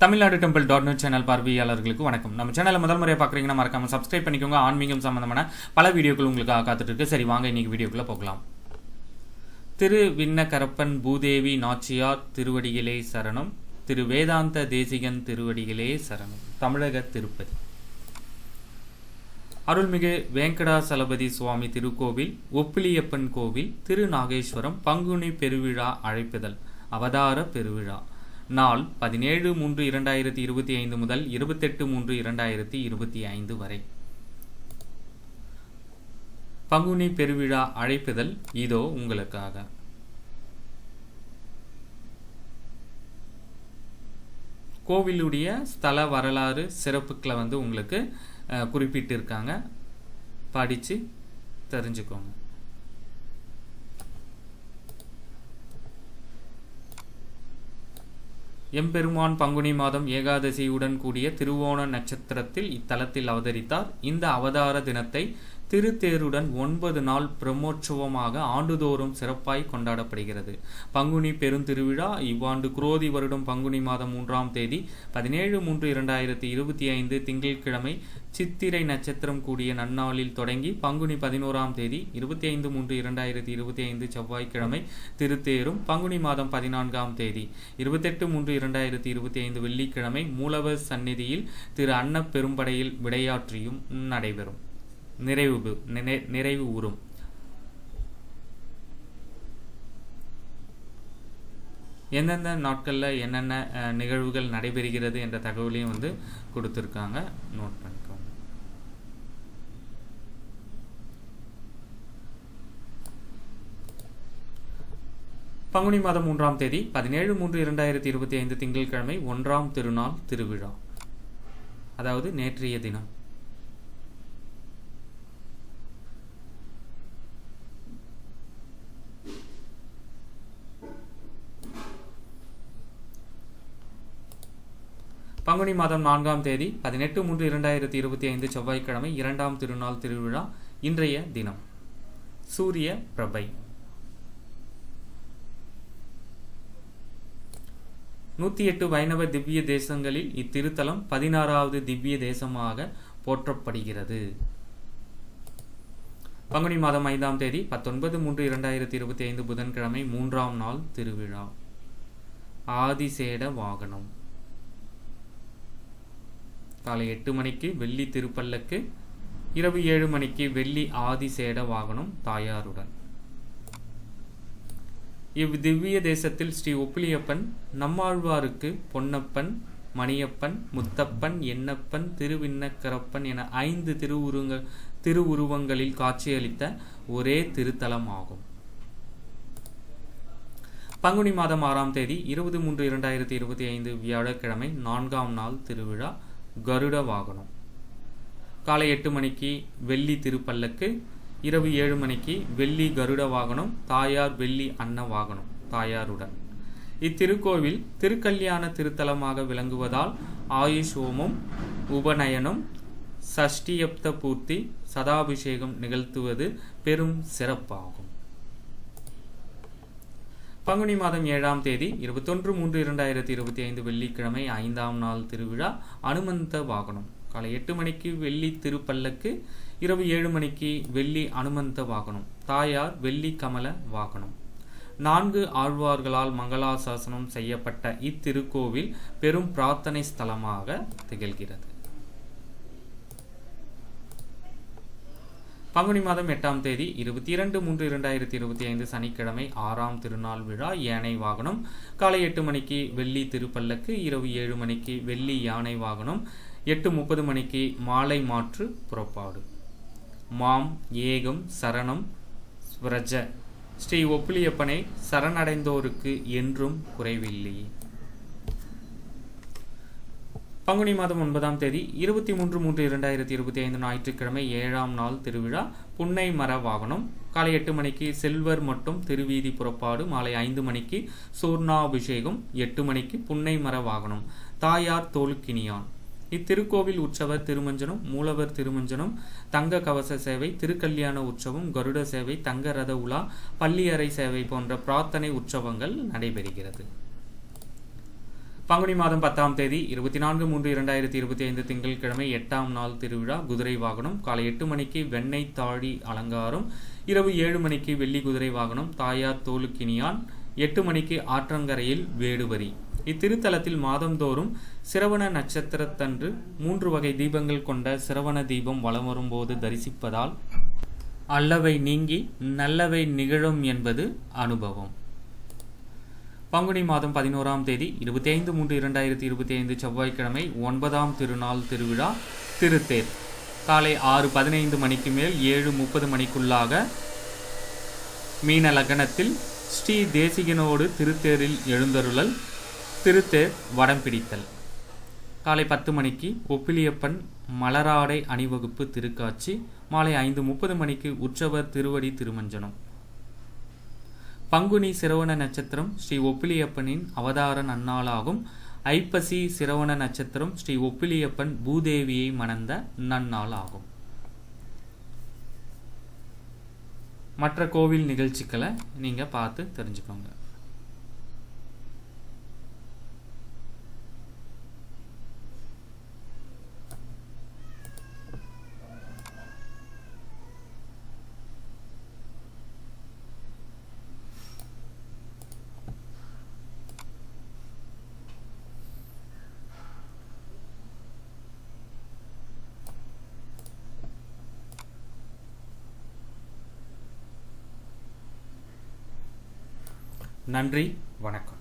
Tamilnadu temple dot net channel பார்வையாளர்களுக்கு வணக்கம். நம்ம சேனலை முதல் முறையாக பார்க்குறீங்கன்னா மறக்காம சப்ஸ்கிரைப் பண்ணிக்கோங்க. ஆன்மீகம் சம்பந்தமான பல வீடியோக்கள் உங்களுக்கு காத்துட்டு இருக்கு. சரி வாங்க இன்னைக்கு வீடியோக்குள்ளே போகலாம். திரு விண்ணகரப்பன் பூதேவி நாச்சியார் திருவடிகளே சரணம். திரு வேதாந்த தேசிகன் திருவடிகளே சரணம். தமிழக திருப்பதி. அருள்மிகு வெங்கடாசலபதி சுவாமி திருக்கோவில் ஒப்பிலியப்பன் கோவில் திரு நாகேஸ்வரம் பங்குனி பெருவிழா அழைப்புதல் அவதார பெருவிழா. நாள் பதினேழு மூன்று இரண்டாயிரத்தி இருபத்தி ஐந்து முதல் இருபத்தெட்டு மூன்று இரண்டாயிரத்தி இருபத்தி ஐந்து வரை. பங்குனி பெருவிழா அழைப்புதல் இதோ உங்களுக்காக. கோவிலுடைய ஸ்தல வரலாறு சிறப்புக்களை வந்து உங்களுக்கு குறிப்பிட்டிருக்காங்க. படித்து தெரிஞ்சுக்கோங்க. எம்பெருமான் பங்குனி மாதம் ஏகாதசியுடன் கூடிய திருவோண நட்சத்திரத்தில் இத்தலத்தில் அவதரித்தார். இந்த அவதார தினத்தை திருத்தேருடன் ஒன்பது நாள் பிரம்மோற்சவமாக ஆண்டுதோறும் சிறப்பாய் கொண்டாடப்படுகிறது. பங்குனி பெருந்திருவிழா இவ்வாண்டு குரோதி வருடம் பங்குனி மாதம் மூன்றாம் தேதி பதினேழு மூன்று இரண்டாயிரத்தி இருபத்தி ஐந்து திங்கட்கிழமை சித்திரை நட்சத்திரம் கூடிய நன்னாளில் தொடங்கி பங்குனி பதினோராம் தேதி இருபத்தி ஐந்து மூன்று இரண்டாயிரத்தி இருபத்தி ஐந்து செவ்வாய்க்கிழமை திருத்தேரும் பங்குனி மாதம் பதினான்காம் தேதி இருபத்தெட்டு மூன்று இரண்டாயிரத்தி இருபத்தி ஐந்து வெள்ளிக்கிழமை மூலவர் சந்நிதியில் திரு அன்னப்பெரும்படையில் விடையாற்றியும் நடைபெறும். நிறைவு நிறைவு உறும் எந்தெந்த நாட்களில் என்னென்ன நிகழ்வுகள் நடைபெறுகிறது என்ற தகவலையும் வந்து கொடுத்துருக்காங்க. நோட் பண்ணிக்கோங்க. பங்குனி மாதம் மூன்றாம் தேதி பதினேழு மூன்று இரண்டாயிரத்தி இருபத்தி ஐந்து திங்கட்கிழமை ஒன்றாம் திருநாள் திருவிழா. அதாவது நேற்றைய தினம். பங்குனி மாதம் நான்காம் தேதி பதினெட்டு மூன்று இரண்டாயிரத்தி இருபத்தி ஐந்து செவ்வாய்க்கிழமை இரண்டாம் திருநாள் திருவிழா இன்றைய தினம். சூரிய பிரபை. நூற்றி எட்டு வைணவ திவ்ய தேசங்களில் இத்திருத்தலம் பதினாறாவது திவ்ய தேசமாக போற்றப்படுகிறது. பங்குனி மாதம் ஐந்தாம் தேதி பத்தொன்பது மூன்று இரண்டாயிரத்தி இருபத்தி ஐந்து புதன்கிழமை மூன்றாம் நாள் திருவிழா. ஆதிசேட வாகனம். காலை எட்டு மணிக்கு வெள்ளி திருப்பல்லக்கு இரவு ஏழு மணிக்கு வெள்ளி ஆதிசேட வாகனம் தாயாருடன். இவ் தேசத்தில் ஸ்ரீ ஒப்பிலியப்பன் நம்மாழ்வாருக்கு பொன்னப்பன் மணியப்பன் முத்தப்பன் எண்ணப்பன் திருவிண்ணக்கரப்பன் என ஐந்து திருவுருங்க திருவுருவங்களில் காட்சியளித்த ஒரே திருத்தலம் ஆகும் பங்குனி மாதம் ஆறாம் தேதி இருபது மூன்று இரண்டாயிரத்தி இருபத்தி ஐந்து வியாழக்கிழமை நான்காம் நாள் திருவிழா. கருட வாகனம் காலை எட்டு மணிக்கு வெள்ளி திருப்பல்லக்கு இரவு ஏழு மணிக்கு வெள்ளி கருட வாகனம் தாயார் வெள்ளி அன்ன வாகனம் தாயாருடன். இத்திருக்கோவில் திருக்கல்யாண திருத்தலமாக விளங்குவதால் ஆயுஷ் ஹோமம் உபநயனம் சஷ்டியப்த பூர்த்தி சதாபிஷேகம் நிகழ்த்துவது பெரும் சிறப்பாகும். பங்குனி மாதம் ஏழாம் தேதி இருபத்தொன்று மூன்று இரண்டாயிரத்தி இருபத்தி ஐந்து வெள்ளிக்கிழமை ஐந்தாம் நாள் திருவிழா அனுமந்த வாகனம். காலை எட்டு மணிக்கு வெள்ளி திருப்பல்லக்கு இரவு ஏழு மணிக்கு வெள்ளி அனுமந்த வாகனம். தாயார் வெள்ளி கமல வாகனம். நான்கு ஆழ்வார்களால் மங்களாசாசனம் செய்யப்பட்ட இத்திருக்கோவில் பெரும் பிரார்த்தனை ஸ்தலமாக திகழ்கிறது. பங்குனி மாதம் எட்டாம் தேதி இருபத்தி இரண்டு மூன்று இரண்டாயிரத்தி இருபத்தி ஐந்து சனிக்கிழமை ஆறாம் திருநாள் விழா யானை வாகனம். காலை எட்டு மணிக்கு வெள்ளி திருப்பல்லக்கு இரவு ஏழு மணிக்கு வெள்ளி யானை வாகனம் எட்டு முப்பது மணிக்கு மாலை மாற்று புறப்பாடு. மாம் ஏகம் சரணம் ஸ்வரஜ. ஸ்ரீ ஒப்பிலியப்பனை சரணடைந்தோருக்கு என்றும் குறைவில்லை. பங்குனி மாதம் ஒன்பதாம் தேதி இருபத்தி மூன்று மூன்று இரண்டாயிரத்தி இருபத்தி ஐந்து ஞாயிற்றுக்கிழமை ஏழாம் நாள் திருவிழா புன்னை மர வாகனம். காலை எட்டு மணிக்கு செல்வர் மற்றும் திருவீதி புறப்பாடு மாலை ஐந்து மணிக்கு சூர்ணாபிஷேகம் எட்டு மணிக்கு புன்னை மர வாகனம். தாயார் தோலுக்கினியான் இத்திருக்கோவில் உற்சவர் திருமஞ்சனம் மூலவர் திருமஞ்சனம் தங்க கவச சேவை திருக்கல்யாண உற்சவம் கருட சேவை தங்க ரத உலா பள்ளியறை சேவை போன்ற பிரார்த்தனை உற்சவங்கள் நடைபெறுகிறது. பங்குனி மாதம் பத்தாம் தேதி இருபத்தி நான்கு மூன்று இரண்டாயிரத்தி இருபத்தி ஐந்து திங்கட்கிழமை எட்டாம் நாள் திருவிழா குதிரை வாகனம் காலை எட்டு மணிக்கு வெண்ணெய் தாழி அலங்காரம் இரவு ஏழு மணிக்கு வெள்ளி குதிரை வாகனம் தாயார் தோலுக்கினியான் எட்டு மணிக்கு ஆற்றங்கரையில் வேடுவரி இத்திருத்தலத்தில் மாதந்தோறும் சிரவண நட்சத்திரத்தன்று மூன்று வகை தீபங்கள் கொண்ட சிரவண தீபம் வலம் வரும்போது தரிசிப்பதால் அல்லவை நீங்கி நல்லவை நிகழும் என்பது அனுபவம். பங்குனி மாதம் பதினோராம் தேதி இருபத்தி ஐந்து மூன்று இரண்டாயிரத்தி இருபத்தி ஐந்து செவ்வாய்க்கிழமை ஒன்பதாம் திருநாள் திருவிழா திருத்தேர். காலை ஆறு பதினைந்து மணிக்கு மேல் ஏழு முப்பது மணிக்குள்ளாக மீன லக்னத்தில் ஸ்ரீ தேசிகனோடு திருத்தேரில் எழுந்தருளல் திருத்தேர் வடம் பிடித்தல். காலை பத்து மணிக்கு ஒப்பிலியப்பன் மலராடை அணிவகுப்பு திருக்காட்சி மாலை ஐந்து முப்பது மணிக்கு உற்சவர் திருவடி திருமஞ்சனம். பங்குனி சிரவண நட்சத்திரம் ஸ்ரீ ஒப்பிலியப்பனின் அவதார நன்னாளாகும். ஐப்பசி சிரவண நட்சத்திரம் ஸ்ரீ ஒப்பிலியப்பன் பூதேவியை மணந்த நன்னாள் ஆகும் மற்ற கோவில் நிகழ்ச்சிகளை நீங்கள் பார்த்து தெரிஞ்சுக்கோங்க. நன்றி வணக்கம்.